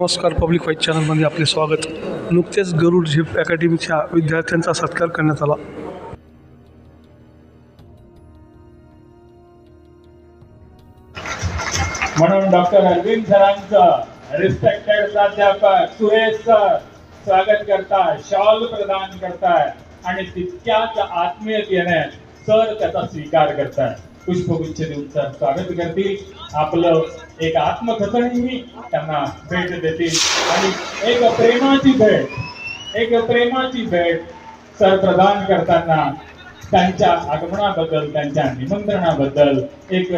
नमस्कार पब्लिक वाईट चॅनलमध्ये आपले स्वागत. नुकतेच गरुड झेप अकॅडमीच्या विद्यार्थ्यांचा सत्कार करण्यात आला. म्हणून डॉक्टर अरविंद सरांचं रिस्पेक्टेड प्राध्यापक सुरेश सर स्वागत करताय शॉल प्रदान करताय आणि तितक्याच आत्मीयतेने सर त्याचा स्वीकार करताय. पुष्पगुच्छ देऊन स्वागत करतील. आपलं एक आत्मकथनही त्यांना भेट देतील. आणि एक प्रेमाची भेट एक प्रेमाची भेट सर प्रदान करताना त्यांच्या आगमनाबद्दल त्यांच्या निमंत्रणाबद्दल एक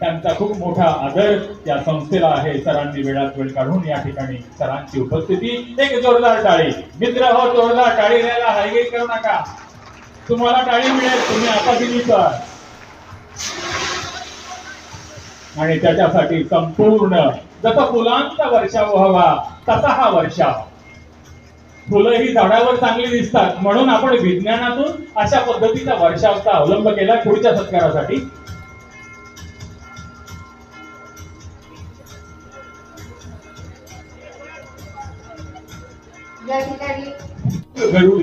त्यांचा खूप मोठा आदर या संस्थेला आहे. सरांनी वेळात वेळ काढून या ठिकाणी सरांची उपस्थिती. एक जोरदार टाळी. मित्र हो जोरदार टाळी द्यायला हायगे करू नका. तुम्हाला टाळी मिळेल तुम्ही आता दिली तर. आणि त्याच्यासाठी संपूर्ण जसं फुलांचा वर्षाव हवा तसा हा वर्षाव. फुलं ही झाडावर चांगली दिसतात. म्हणून आपण विज्ञानातून अशा पद्धतीचा वर्षावचा अवलंब केला पुढच्या सत्कारासाठी. या ठिकाणी. गरुड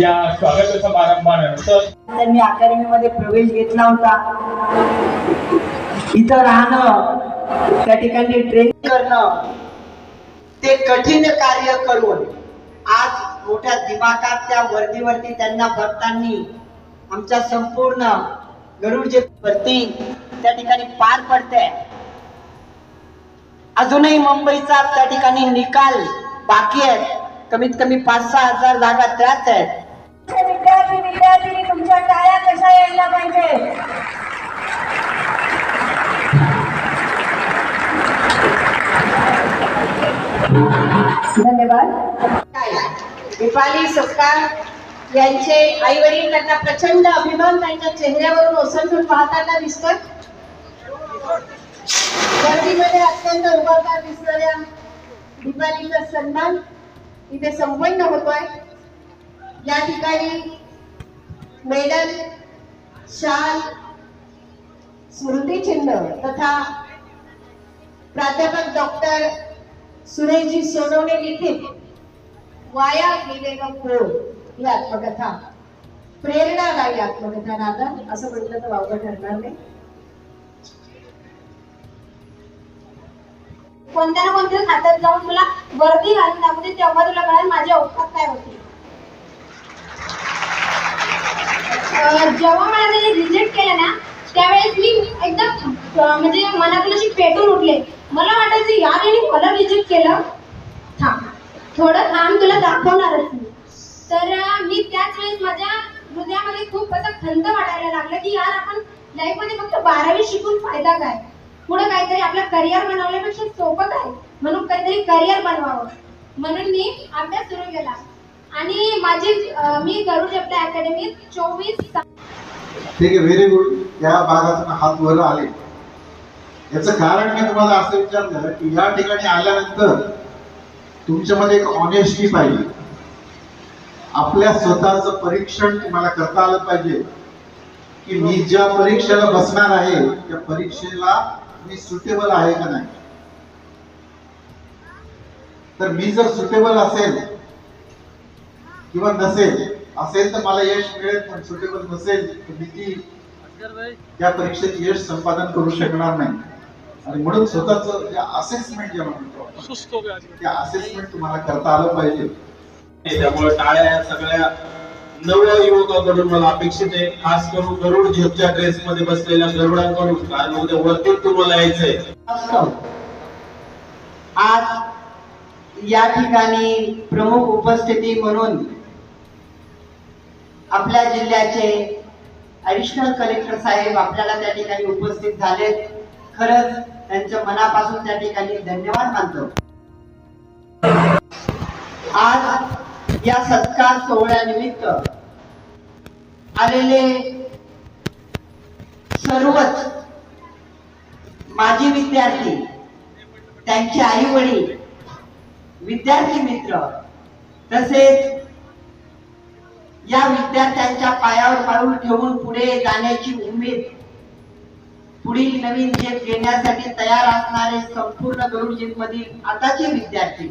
या स्वागत समारंभानंतर त्यांनी अकॅडमीमध्ये प्रवेश घेतला होता. इथं राहणं त्या ठिकाणी ट्रेनिंग करणं ते कठीण कार्य करून आज मोठ्या दिमागात त्या वर्दीवरती त्यांना भक्तांनी आमच्या संपूर्ण गरुड जे भरती त्या ठिकाणी पार पडते. अजूनही मुंबईचा त्या ठिकाणी निकाल बाकी आहेत. कमीत कमी पाच सहा हजार जागा त्याच आहेत. विद्यार्थी विद्यार्थी तुमच्या टाळ्या कशा यायला पाहिजे? धन्यवाद. दीपाली सपकाळ यांचे आई वडील त्यांना प्रचंड अभिमान त्यांच्या चेहऱ्यावरून ओसंडून पाहताना दिसतात. गर्दीमध्ये अत्यंत उभारदार दिसणाऱ्या दीपालीचा सन्मान इथे संपन्न होतोय. या ठिकाणी मेडल शाल स्मृतिचिन्ह तथा प्राध्यापक डॉक्टर सुरेशजी सोनवणे लिखित वाया विवेक कोण ही आत्मकथा. प्रेरणादायी आत्मकथा दादा असं म्हटलं तर वावगं ठरणार नाही. कोणत्या ना कोणत्या खात्यात जाऊन तुला वर्दी घालून दाखवते तेव्हा तुला कळेल माझी औकात काय होती. जेव्हा मला त्याने रिजेक्ट केलं ना त्यावेळेस मी एकदम म्हणजे मनातून अशी पेटून उठले. मला वाटायचं यार याने मला रिजेक्ट केलं? थांब. थोडं थांब तुला दाखवणारच मी. तर मी त्याच वेळेस माझ्या हृदयामध्ये खूप असा खंत वाटायला लागला की यार आपण लाईफमध्ये फक्त बारावी शिकून फायदा काय? पुढे काहीतरी आपलं करिअर बनवल्यापेक्षा सोपं काय? म्हणून काहीतरी करिअर बनवावं. म्हणून मी अभ्यास सुरू केला. आणि माझी मी गरुड जपल्या अकॅडमीत चोवीस ठीक आहे व्हेरी गुड या भागातून हात वर आले. याचं कारण मी तुम्हाला असं विचारलं की या ठिकाणी आल्यानंतर तुमच्यामध्ये एक ऑनेस्टी पाहिजे. आपल्या स्वतःचं परीक्षण तुम्हाला करता आलं पाहिजे. की मी ज्या परीक्षेला बसणार आहे त्या परीक्षेला मी सुटेबल आहे का नाही? तर मी जर सुटेबल असेल किंवा नसेल असेल तर मला यश मिळेल पण सुटेबल नसेल तर मी ती त्या परीक्षेत यश संपादन करू शकणार नाही. आणि म्हणून स्वतःच जे असेसमेंट जे म्हणतो सुस्त हो. ते असेसमेंट तुम्हाला करता आलं पाहिजे. त्यामुळे टाळ्या या सगळ्या नव युवकांकडून मला अपेक्षित आहे. खास करून गरुड झेपच्या ड्रेस मध्ये बसलेल्या गरुडांकडून कारण उद्या वरती तुम्हाला यायचंय. आज या ठिकाणी प्रमुख उपस्थिती म्हणून आपल्या जिल्ह्याचे ॲडिशनल कलेक्टर साहेब आपल्याला त्या ठिकाणी उपस्थित झालेत. खरंच त्यांच्या मनापासून त्या ठिकाणी धन्यवाद मानतो. आज या सत्कार सोहळ्यानिमित्त आलेले सर्वच माजी विद्यार्थी त्यांचे आई वडील विद्यार्थी मित्र तसेच या विद्यार्थ्यांच्या पायावर पाऊल ठेवून पुढे जाण्याची उमेद पुढील नवीन झेप घेण्यासाठी तयार असणारे संपूर्ण गरुड मधील आताचे विद्यार्थी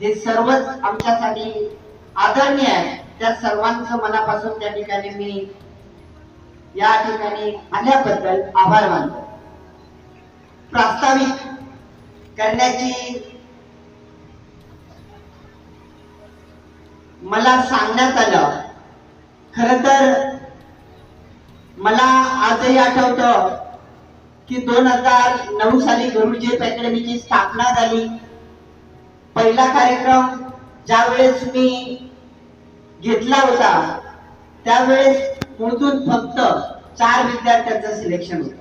हे सर्वच आमच्यासाठी आदरणीय आहे त्या सर्वांचं मनापासून त्या ठिकाणी मी या ठिकाणी आल्याबद्दल आभार मानतो. प्रास्ताविक करण्याची मला सांगण्यात आलं खर तर मला आजही आठवतं की दोन हजार नऊ साली गरुडजेप अकॅडमीची स्थापना झाली. पहिला कार्यक्रम ज्यावेळेस मी घेतला होता त्यावेळेस मोजून फक्त चार विद्यार्थ्यांचं सिलेक्शन होतं.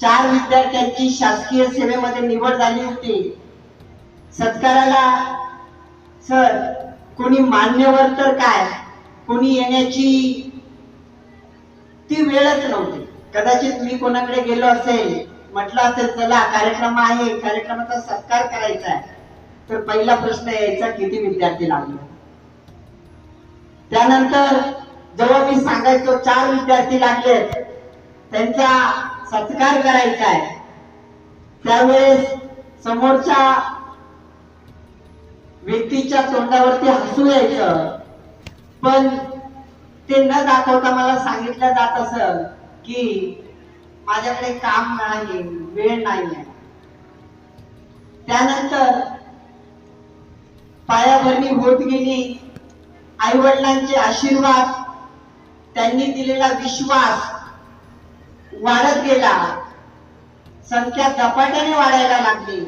चार विद्यार्थ्यांची शासकीय सेवेमध्ये निवड झाली होती. सत्काराला सर कोणी मान्यवर तर काय? कोणी येण्याची ती वेळच नव्हती. कदाचित मी कोणाकडे गेलो असेल म्हटलं असेल चला कार्यक्रम आहे कार्यक्रमाचा सत्कार करायचा आहे. तर पहिला प्रश्न यायचा किती विद्यार्थी लागले? त्यानंतर जेव्हा मी सांगायचो चार विद्यार्थी लागलेत त्यांचा सत्कार करायचा आहे. त्यावेळेस समोरच्या व्यक्तीच्या तोंडावरती हसू यायचं. पण ते न दाखवता मला सांगितलं जात असं की माझ्याकडे काम नाही वेळ नाही आहे त्यानंतर पायाभरणी होत गेली. आई वडिलांचे आशीर्वाद त्यांनी दिलेला विश्वास वाढत गेला. संख्या झपाट्याने वाढायला लागली.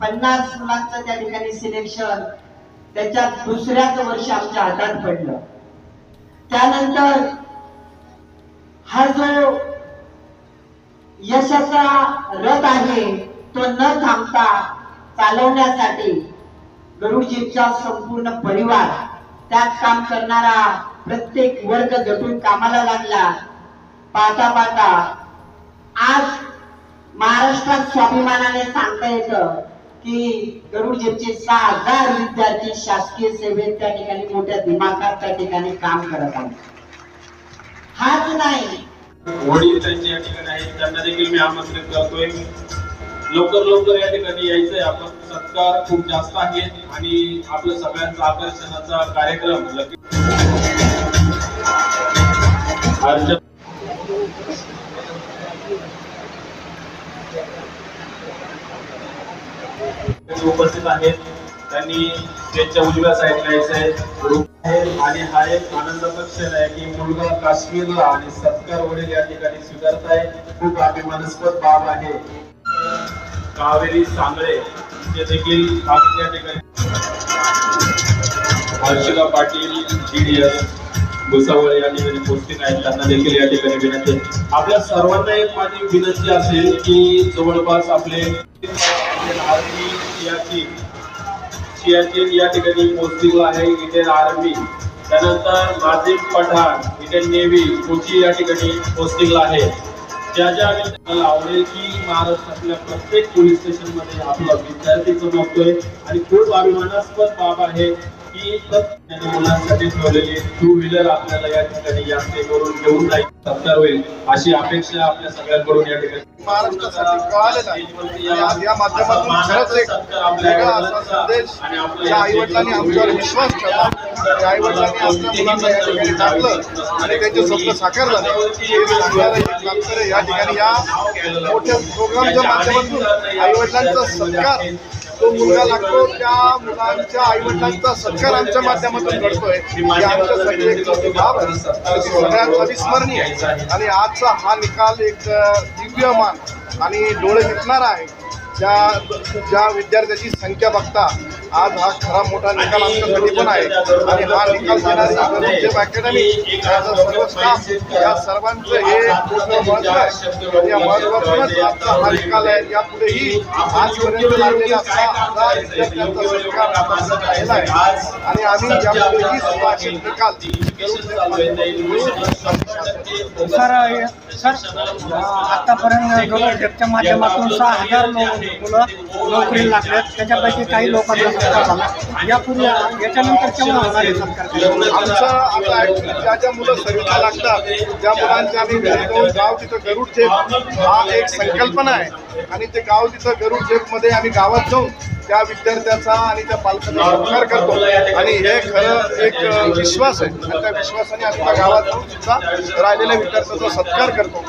पन्नास मुलांचं त्या ठिकाणी सिलेक्शन त्याच्यात दुसऱ्याच वर्ष आमच्या हातात पडलं. त्यानंतर हा जो यशाचा रथ आहे तो न थांबता चालवण्यासाठी गुरुजीचा संपूर्ण परिवार त्यात काम करणारा प्रत्येक वर्ग जटून कामाला लागला. पाहता पाहता आज महाराष्ट्रात स्वाभिमानाने सांगता येतं की गरुड जेपचे सहा हजार विद्यार्थी शासकीय सेवेत त्या ठिकाणी मोठ्या दिमाखात त्या ठिकाणी काम करत आहेत. हाच नाही. वडील त्यांचे या ठिकाणी आहेत. त्यांना देखील मी आमंत्रित करतोय. लवकर लवकर या ठिकाणी यायचंय. आपण सत्कार खूप जास्त आहे आणि आपलं सगळ्यांचा आकर्षणाचा कार्यक्रम लगेच त्यांनी उपस्थित आहेत. त्यांनी त्यांच्या उजव्या साईडला यायचं आहे आहे आणि हा एक आनंदाचा क्षण आहे की मुलगा काश्मीरला आणि सत्कार वडील या ठिकाणी स्वीकारत आहे. खूप अभिमानास्पद बाब आहे. कावेरी सांगळे जे देखील आपण या ठिकाणी. हर्षिका पाटील जीडीएस भुसावळ या ठिकाणी पोस्टिंग आहेत. त्यांना देखील या ठिकाणी विनंती आपल्या सर्वांना एक माझी विनंती असेल की जवळपास आपले आर्मी सियाची सियाचीन या ठिकाणी पोस्टिंग आहे. इंडियन आर्मी त्यानंतर नाझिम पठाण इंडियन नेव्ही कोची या ठिकाणी पोस्टिंगला आहे. ज्या ज्या मला आवडेल की महाराष्ट्रातल्या प्रत्येक पोलीस स्टेशनमध्ये आपला विद्यार्थी चमकतोय आणि खूप अभिमानास्पद बाब आहे की प्रत्येक मुलांसाठी ठेवलेली टू व्हीलर आपल्याला या ठिकाणी या स्टेजवरून घेऊन जाईल. सत्कार होईल अशी अपेक्षा आपल्या सगळ्यांकडून या ठिकाणी महाराष्ट्रासाठी कळालेलं आहे. या माध्यमातून खरंच एक वेगळा असा संदेश ज्या आईवडिलांनी आमच्यावर विश्वास ठेवला त्या आईवडिलांनी आपल्या मुलांना या ठिकाणी टाकलं आणि त्यांचे स्वप्न साकार झाले हे सांगणारं एक वाक्य या ठिकाणी या मोठ्या प्रोग्रामच्या माध्यमातून आईवडिलांचा सत्कार तो मुलगा लागतो त्या मुलांच्या आईवडिलांचा सत्कार आमच्या माध्यमातून घडतोय. आमच्यासाठी एक मोठी बाब आहे सगळ्यात अविस्मरणीय आहे. आणि आजचा हा निकाल एक दिव्यमान आणि डोळे दिसणारा आहे. ज्या ज्या विद्यार्थ्याची संख्या बघता आज हा खरा मोठा निकाल आमच्यासाठी पण आहे. आणि हा निकाल देणारी गरुडजेब अकॅडमी याचा सर्व स्टाफ या सर्वांचं हे मोठं महत्त्व आहे. आणि या महत्वातूनच आजचा हा निकाल आहे. यापुढेही आजपर्यंत लागलेला सहा हजार विद्यार्थ्यांचा सत्कार राहिला आहे. आणि आम्ही यापुढेही सुभाषित निकाल सर सर आतापर्यंत गरुड माध्यमातून सहा हजार लोक मुलं नोकरीला लागल्यात त्याच्यापैकी काही लोकांना यापूर्वी याच्यानंतर केव्हा होणार आहे आता ज्या ज्या मुलं सर्विसला लागतात त्या मुलांचे आम्ही घरी जाऊन गाव तिथं गरुड झेप हा एक संकल्पना आहे. आणि ते गाव तिथं गरुड झेपमध्ये आम्ही गावात जाऊन त्या विद्यार्थ्याचा आणि त्या पालकांचा सत्कार करतो. आणि हे खरं एक विश्वास आहे. आणि त्या विश्वासाने आम्ही त्या गावात जाऊन सुद्धा राहिलेल्या विद्यार्थ्याचा सत्कार करतो.